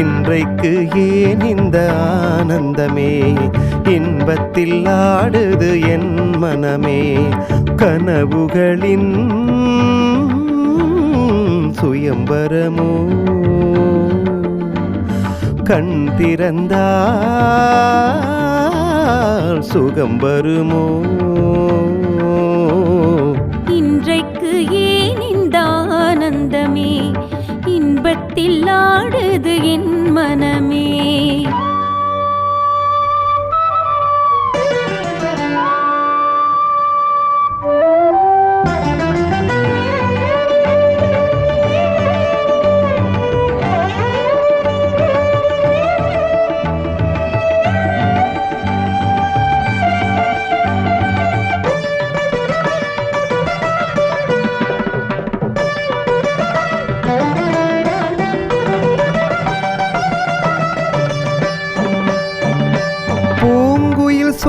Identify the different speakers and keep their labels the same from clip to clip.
Speaker 1: இன்றைக்கு ஏன் இந்த ஆனந்தமே இன்பத்தில் ஆடுது என் மனமே. கனவுகளின் சுயம்பரமோ? கண் திறந்தால் சுகம் வருமோ?
Speaker 2: இன்றைக்கு ஏன் இந்த ஆனந்தமே? இன்பத்தில் ஆடுது என்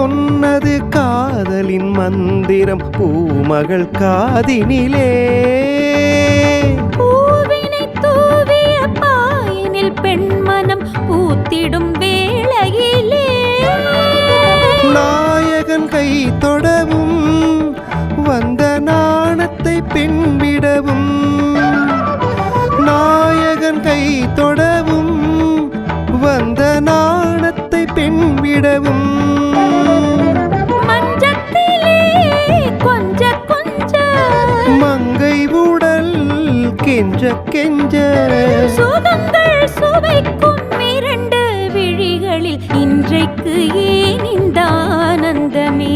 Speaker 1: சொன்னது காதலின் மந்திரம் பூமகள் காதினிலே.
Speaker 2: பூவினை தூவிய பாயினில் பெண்மனம் பூத்திடும் வேளையிலே.
Speaker 1: நாயகன் கை தொடவும் வந்த நாணத்தை பின்விடவும். நாயகன் கை தொடவும் வந்த நாணத்தை பின்விடவும்.
Speaker 2: கெஞ்ச கெஞ்ச சுகங்கள் சுவைக்கும் இரண்டு விழிகளில் இன்றைக்கு ஏன் இந்த ஆனந்தமே?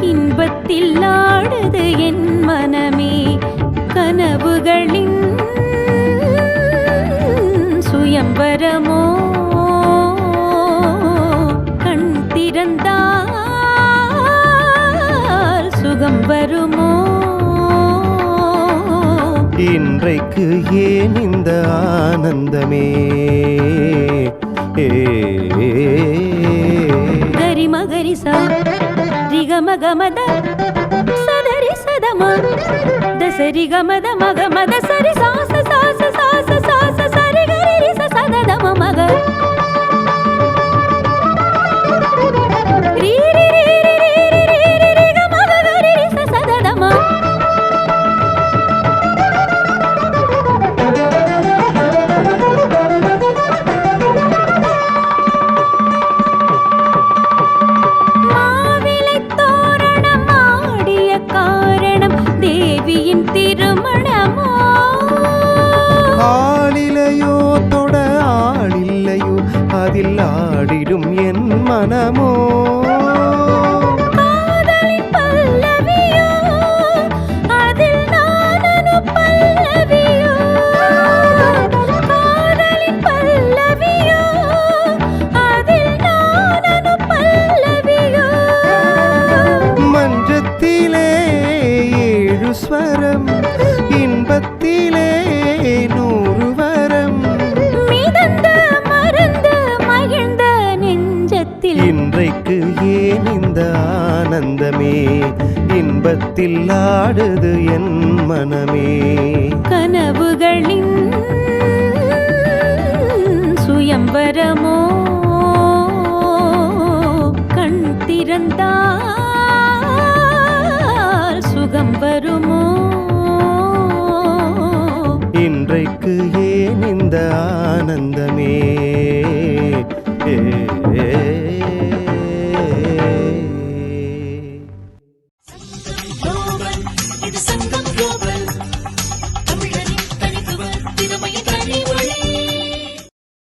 Speaker 2: இன்பத்தில் ஆடுது என் மனமே. கனவுகளின் சுயம்பரமோ? கண் திறந்தால் சுகம் வரும்
Speaker 1: இன்றைக்கு ஏன் இந்த ஆனந்தமே?
Speaker 2: கரி மகரி சரிகமகமத
Speaker 1: சதரி சதம தசரி கமத மகமத சரி மனமோ ஆனந்தமே இன்பத்தில் ஆடுது என் மனமே.
Speaker 2: கனவுகளின் சுயம்பரமோ கண் திறந்தால் சுகம் வருமோ?
Speaker 1: இன்றைக்கு ஏன் இந்த ஆனந்தமே?